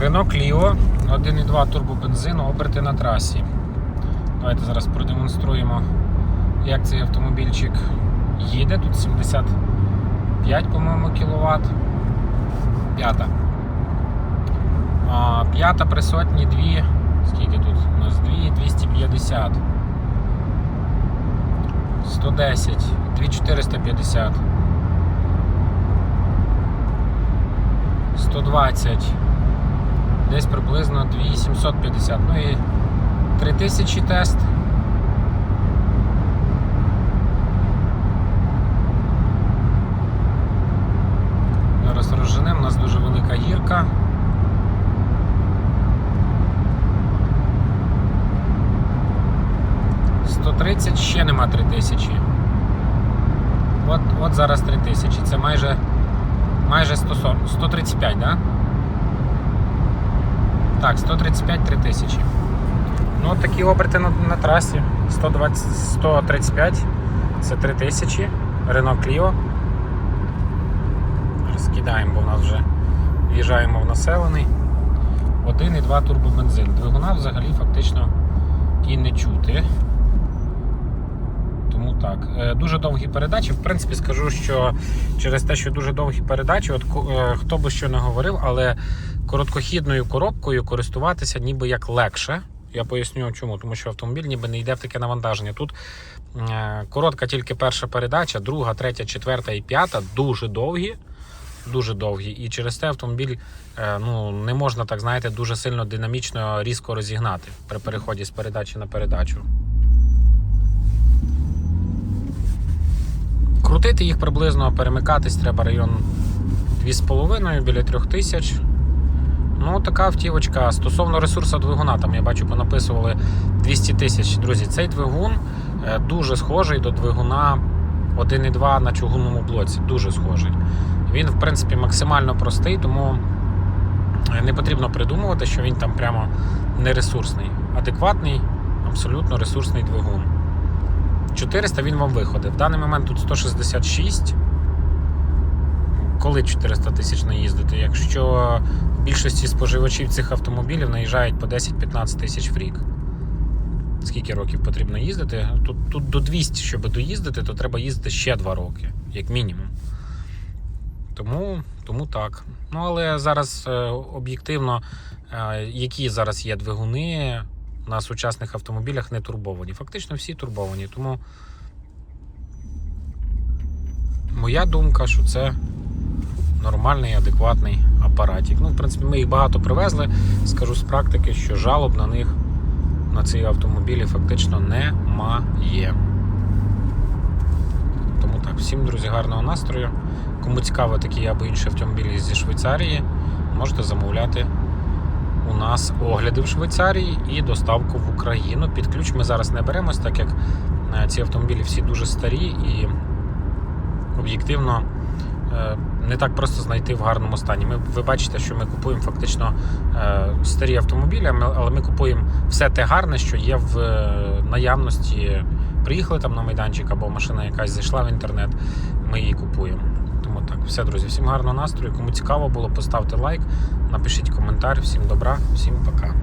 Renault Clio 1,2 турбобензин, оберти на трасі. Давайте зараз продемонструємо, як цей автомобільчик їде. Тут 75, по-моєму, кВт. П'ята. П'ята при сотні 2. Скільки тут? У нас 2, 250. 110, 2450. 120. Десь приблизно 2750. Ну і 3000 тест. Зараз розженемо, у нас дуже велика гірка. Сто тридцять ще нема 3000. От, от зараз 3000. Це майже майже 140, 135, да? Так, 135 3000. Ну, такі оберти на, на трасі. 120, 135 це 3 тисячі. Рено Кліо. Розкидаємо, бо в нас вже в'їжджаємо в населений. 1,2 турбобензин. Двигуна взагалі фактично і не чути. Так. Е, Дуже довгі передачі. В принципі, скажу, що через те, що дуже довгі передачі, от е, хто би що не говорив, але короткохідною коробкою користуватися ніби як легше. Я поясню чому, тому що автомобіль ніби не йде в таке навантаження. Тут е, коротка тільки перша передача, друга, третя, четверта і п'ята дуже довгі. Дуже довгі. І через те автомобіль ну, не можна так, знаєте, дуже сильно динамічно різко розігнати при переході з передачі на передачу. Крутити їх приблизно, перемикатись треба район 2,5 біля 3000. Ну, така автівочка. Стосовно ресурсу двигуна, там я бачу, понаписували 200 тисяч. Друзі, цей двигун е, дуже схожий до двигуна 1,2 на чугунному блоці. Дуже схожий. Він, в принципі, максимально простий, тому е, не потрібно придумувати, що він там прямо не ресурсний. Адекватний, абсолютно ресурсний двигун. 400 він вам виходить. В даний момент тут 166. Коли 400 тисяч наїздити? Якщо більшості споживачів цих автомобілів наїжджають по 10-15 тисяч в рік. Скільки років потрібно їздити? Тут, тут до 200, щоб доїздити, то треба їздити ще 2 роки, як мінімум. Тому, тому так. Ну, але зараз е, об'єктивно, е, які зараз є двигуни на сучасних автомобілях не турбовані. Фактично всі турбовані. Тому моя думка, що це нормальний, адекватний апаратик. Ну, в принципі, ми їх багато привезли. Скажу з практики, що жалоб на них на ці автомобілі фактично немає. Тому так, всім, друзі, гарного настрою. Кому цікаво такі або інші автомобілі зі Швейцарії, можете замовляти у нас огляди в Швейцарії і доставку в Україну. Під ключ ми зараз не беремось, так як е, ці автомобілі всі дуже старі і об'єктивно е, не так просто знайти в гарному стані. Ми, ви бачите, що ми купуємо фактично е, старі автомобілі, але ми купуємо все те гарне, що є в наявності. Приїхали там на майданчик або машина якась зайшла в інтернет, ми її купуємо. Все, друзі, всім гарного настрою. Кому цікаво було, поставте лайк, напишіть коментар. Всім добра, всім пока.